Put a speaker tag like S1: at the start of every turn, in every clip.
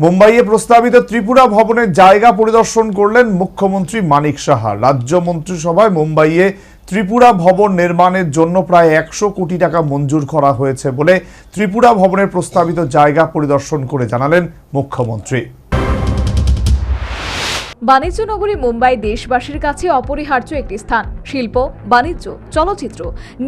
S1: মুম্বাইয়ে প্রস্তাবিত ত্রিপুরা ভবনের জায়গা পরিদর্শন করলেন মুখ্যমন্ত্রী মানিক সাহা। রাজ্য মন্ত্রিসভায় মুম্বাইয়ে ত্রিপুরা ভবন নির্মাণের জন্য প্রায় একশো কোটি টাকা মঞ্জুর করা হয়েছে বলে ত্রিপুরা ভবনের প্রস্তাবিত জায়গা পরিদর্শন করে জানালেন মুখ্যমন্ত্রী।
S2: বাণিজ্য নগরী মুম্বাই দেশবাসীর কাছে অপরিহার্য একটি স্থান, শিল্প, বাণিজ্য, চলচ্চিত্র,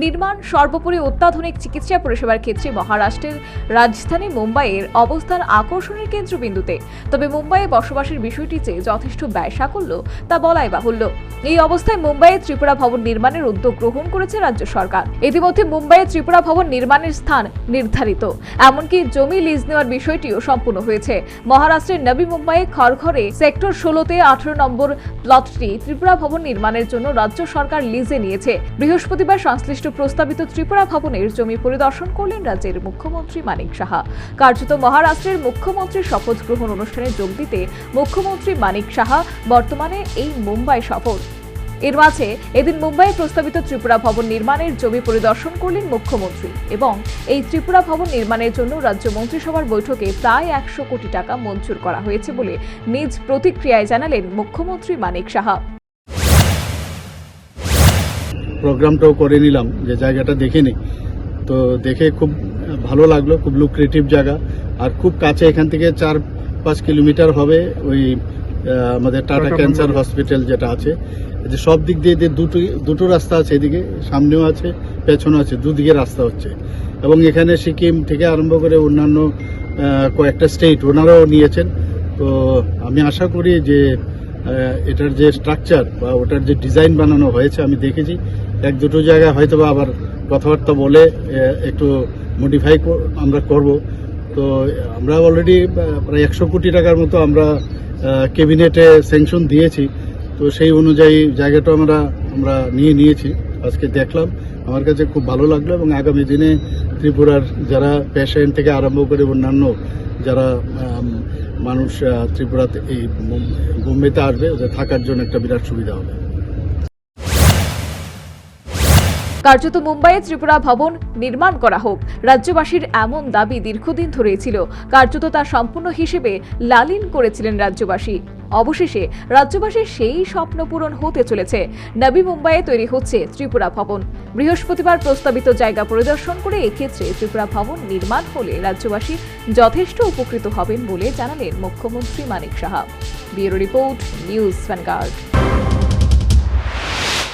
S2: নির্মাণ, সর্বোপরি অত্যাধুনিক চিকিৎসা পরিষেবার ক্ষেত্রে মহারাষ্ট্রের রাজধানী মুম্বাইয়ের অবস্থান আকর্ষণের কেন্দ্রবিন্দুতে। তবে মুম্বাইয়ে বসবাসের বিষয়টি যে যথেষ্ট ব্যয় সাকল্য তা বলাই বাহুল্য। এই অবস্থায় মুম্বাইয়ে ত্রিপুরা ভবন নির্মাণের উদ্যোগ গ্রহণ করেছে রাজ্য সরকার। ইতিমধ্যে মুম্বাইয়ে ত্রিপুরা ভবন নির্মাণের স্থান নির্ধারিত। এমনকি জমি লিজ নেওয়ার বিষয়টিও সম্পূর্ণ হয়েছে। মহারাষ্ট্রের নবী মুম্বাইয়ে খড়ঘরে সেক্টর ষোলোতে আঠারো নম্বর প্লটটি ত্রিপুরা ভবন নির্মাণের জন্য রাজ্য সরকার লিজে নিয়েছে। বৃহস্পতিবার সংশ্লিষ্ট প্রস্তাবিত ত্রিপুরা ভবনের জমি পরিদর্শন করলেন রাজ্যের মুখ্যমন্ত্রী মানিক সাহা। কার্যত মহারাষ্ট্রের মুখ্যমন্ত্রীর শপথ গ্রহণ অনুষ্ঠানে যোগ দিতে মুখ্যমন্ত্রী মানিক সাহা বর্তমানে এই মুম্বাই সফর। এর মাঝে এদিন মুম্বাইয়ে প্রস্তাবিত ত্রিপুরা ভবন নির্মাণের জমি পরিদর্শন করলেন মুখ্যমন্ত্রী এবং এই ত্রিপুরা ভবন নির্মাণের জন্য রাজ্য মন্ত্রিসভার বৈঠকে প্রায় একশো কোটি টাকা মঞ্জুর করা হয়েছে বলে নিজ প্রতিক্রিয়ায় জানালেন মুখ্যমন্ত্রী মানিক সাহা।
S3: প্রোগ্রামটাও করে নিলাম, যে জায়গাটা দেখে নিই। তো দেখে খুব ভালো লাগল, খুব লুক্রেটিভ জায়গা। আর খুব কাছে এখান থেকে চার পাঁচ কিলোমিটার হবে ওই আমাদের টাটা ক্যান্সার হসপিটাল যেটা আছে যে সব দিক দিয়ে যে দুটো দুটো রাস্তা আছে এদিকে সামনেও আছে পেছনেও আছে দুদিকে রাস্তা হচ্ছে। এবং এখানে সিকিম থেকে আরম্ভ করে অন্যান্য কয়েকটা স্টেট ওনারাও নিয়েছেন। তো আমি আশা করি যে এটার যে স্ট্রাকচার বা ওটার যে ডিজাইন বানানো হয়েছে আমি দেখেছি। এক দুটো জায়গায় হয়তো বা আবার কথাবার্তা বলে একটু মডিফাই আমরা করব। তো আমরা অলরেডি প্রায় একশো কোটি টাকার মতো আমরা ক্যাবিনেটে স্যাংশন দিয়েছি। তো সেই অনুযায়ী জায়গাটা আমরা আমরা নিয়ে নিয়েছি। আজকে দেখলাম। আমার কাছে খুব ভালো লাগল এবং আগামী দিনে ত্রিপুরার যারা পেশেন্ট থেকে আরম্ভ করে অন্যান্য যারা মানুষ ত্রিপুরাতে এই বোম্বেতে আসবে, ওদের থাকার জন্য একটা বিরাট সুবিধা হবে।
S2: কার্যত মুম্বাইয়ে ত্রিপুরা ভবন নির্মাণ করা হোক। রাজ্যবাসীর এমন দাবি দীর্ঘদিন ধরেই ছিল। কার্যত তা সম্পূর্ণ হিসেবে লালিন করেছিলেন রাজ্যবাসী। অবশেষে রাজ্যবাসীর সেই স্বপ্ন পূরণ হতে চলেছে। নবী মুম্বাইয়ে তৈরি হচ্ছে ত্রিপুরা ভবন। বৃহস্পতিবার প্রস্তাবিত জায়গা পরিদর্শন করে এক্ষেত্রে ত্রিপুরা ভবন নির্মাণ হলে রাজ্যবাসী যথেষ্ট উপকৃত হবেন বলে জানালেন মুখ্যমন্ত্রী Manik Saha. Bureau report, news vanguard.